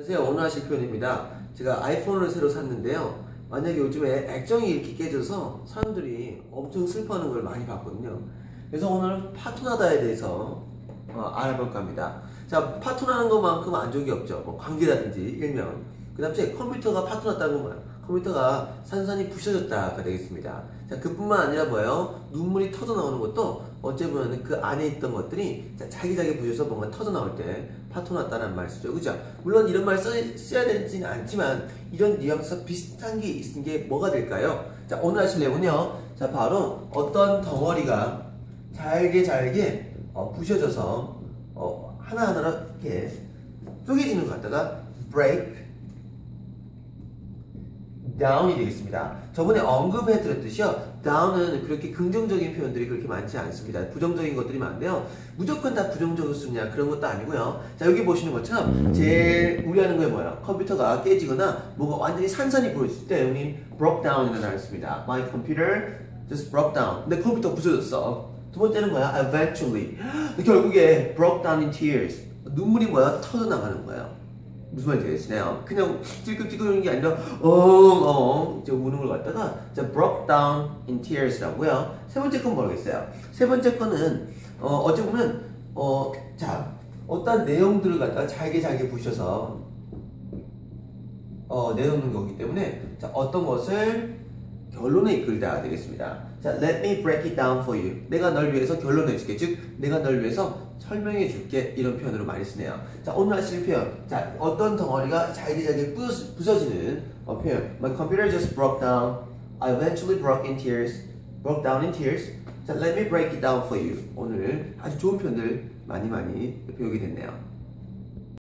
안녕하세요. 오늘 하실 표현입니다. 제가 아이폰을 새로 샀는데요. 만약에 요즘에 액정이 이렇게 깨져서 사람들이 엄청 슬퍼하는 걸 많이 봤거든요. 그래서 오늘 파토나다에 대해서 어, 알아볼까 합니다. 자, 파토나는 것만큼 안 좋은 게 없죠. 뭐 관계라든지 일명. 그 다음에 컴퓨터가 파토났다는 건 뭐예요? 컴퓨터가 산산이 부셔졌다가 되겠습니다. 자, 그뿐만 아니라 뭐예요? 눈물이 터져 나오는 것도 어째 보면 그 안에 있던 것들이 자, 자기자기 부셔서 뭔가 터져 나올 때 파토났다는 말 쓰죠. 그죠? 물론 이런 말 써, 써야 되지는 않지만 이런 뉘앙스가 비슷한 게 있는 게 뭐가 될까요? 자, 오늘 하실 내용은요. 자, 바로 어떤 덩어리가 잘게 잘게 어, 부셔져서 어, 하나하나로 이렇게 쪼개지는 것 같다가 break down이 되겠습니다. 저번에 언급해드렸듯이요. down은 그렇게 긍정적인 표현들이 그렇게 많지 않습니다. 부정적인 것들이 많은데요. 무조건 다 부정적으로 쓰냐 그런 것도 아니고요. 자 여기 보시는 것처럼 제일 우려하는 거에 뭐예요? 컴퓨터가 깨지거나 뭐가 완전히 산산이 부러질 때 우리 broke down이라는 단어를 씁니다. My computer just broke down. 내 컴퓨터 부서졌어. 두 번째는 뭐야? Eventually. 결국에 broke down in tears. 눈물이 뭐야? 터져 나가는 거예요. 무슨 말인지 알겠으네요. 그냥 찔끔찔끔하는 게 아니라 엉엉 이제 우는 걸 갖다가 자 broke down in tears라고요. 세 번째 건 뭐겠어요? 세 번째 거는 어 어찌 보면 어 자 어떤 내용들을 갖다가 잘게 잘게 부셔서 어 내놓는 거기 때문에 자 어떤 것을 결론에 이끌다 되겠습니다. 자, let me break it down for you. 내가 널 위해서 결론을 줄게. 즉, 내가 널 위해서 설명해 줄게. 이런 표현으로 많이 쓰네요. 자, 오늘 하실 표현. 자, 어떤 덩어리가 잘게잘게 부서, 부서지는 어, 표현. My computer just broke down. I eventually broke in tears. broke down in tears. 자, let me break it down for you. 오늘 아주 좋은 표현들 많이 많이 배우게 됐네요.